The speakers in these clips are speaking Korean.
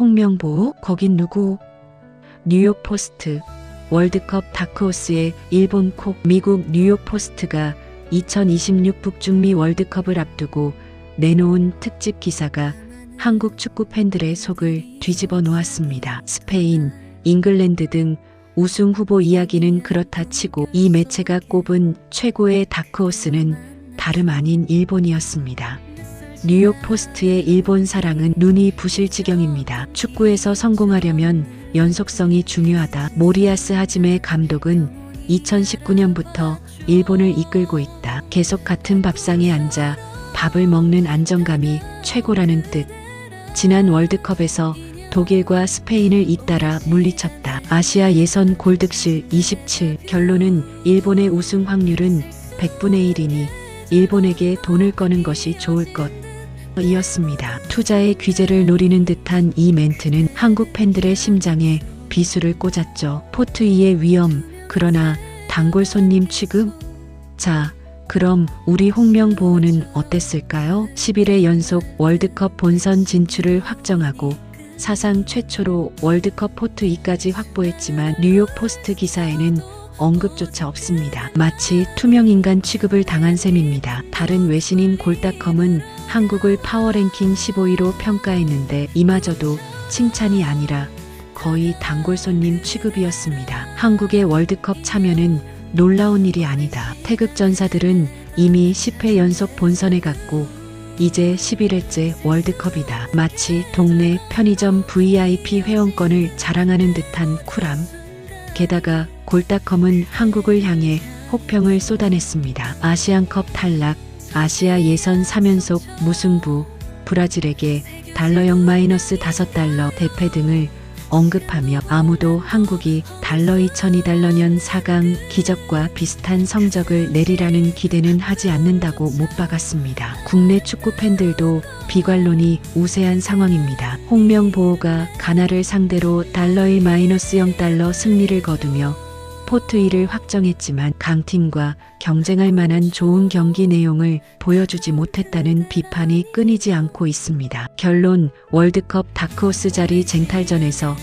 홍명보, 거긴 누구? 뉴욕 포스트, 월드컵 다크호스의 일본 콕, 미국 뉴욕 포스트가 2026 북중미 월드컵을 앞두고 내놓은 특집 기사가 한국 축구 팬들의 속을 뒤집어 놓았습니다. 스페인, 잉글랜드 등 우승 후보 이야기는 그렇다 치고 이 매체가 꼽은 최고의 다크호스는 다름 아닌 일본이었습니다. 뉴욕 포스트의 일본 사랑은 눈이 부실 지경입니다. 축구에서 성공하려면 연속성이 중요하다. 모리아스 하지메 감독은 2019년부터 일본을 이끌고 있다. 계속 같은 밥상에 앉아 밥을 먹는 안정감이 최고라는 뜻. 지난 월드컵에서 독일과 스페인을 잇따라 물리쳤다. 아시아 예선 골득실 27. 결론은 일본의 우승 확률은 100분의 1이니 일본에게 돈을 꺼는 것이 좋을 것. 이었습니다. 투자의 귀재를 노리는 듯한 이 멘트는 한국 팬들의 심장에 비수를 꽂았죠. 포트이의 위험, 그러나 단골 손님 취급? 자, 그럼 우리 홍명보호는 어땠을까요? 11회 연속 월드컵 본선 진출을 확정하고 사상 최초로 월드컵 포트 2까지 확보했지만 뉴욕 포스트 기사에는 언급조차 없습니다. 마치 투명인간 취급을 당한 셈입니다. 다른 외신인 골닷컴은 한국을 파워랭킹 15위로 평가했는데 이마저도 칭찬이 아니라 거의 단골 손님 취급이었습니다. 한국의 월드컵 참여는 놀라운 일이 아니다. 태극 전사들은 이미 10회 연속 본선에 갔고 이제 11회째 월드컵이다. 마치 동네 편의점 VIP 회원권을 자랑하는 듯한 쿨함. 게다가 골닷컴은 한국을 향해 혹평을 쏟아냈습니다. 아시안컵 탈락, 아시아 예선 3연속 무승부, 브라질에게 달러형 마이너스 5달러 대패 등을 언급하며 아무도 한국이 달러 2002달러 년 4강 기적과 비슷한 성적을 내리라는 기대는 하지 않는다고 못 박았습니다. 국내 축구 팬들도 비관론이 우세한 상황입니다. 홍명보호가 가나를 상대로 달러의 마이너스 0달러 승리를 거두며 포트 1을 확정했지만 강팀과 경쟁할 만한 좋은 경기 내용을 보여주지 못했다는 비판이 끊이지 않고 있습니다. 결론 월드컵 다크호스 자리 쟁탈전에서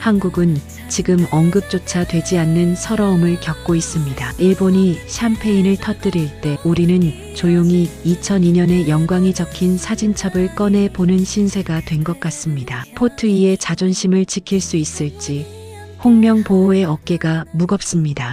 한국은 지금 언급조차 되지 않는 서러움을 겪고 있습니다. 일본이 샴페인을 터뜨릴 때 우리는 조용히 2002년의 영광이 적힌 사진첩을 꺼내 보는 신세가 된 것 같습니다. 포트 2의 자존심을 지킬 수 있을지 홍명 보호의 어깨가 무겁습니다.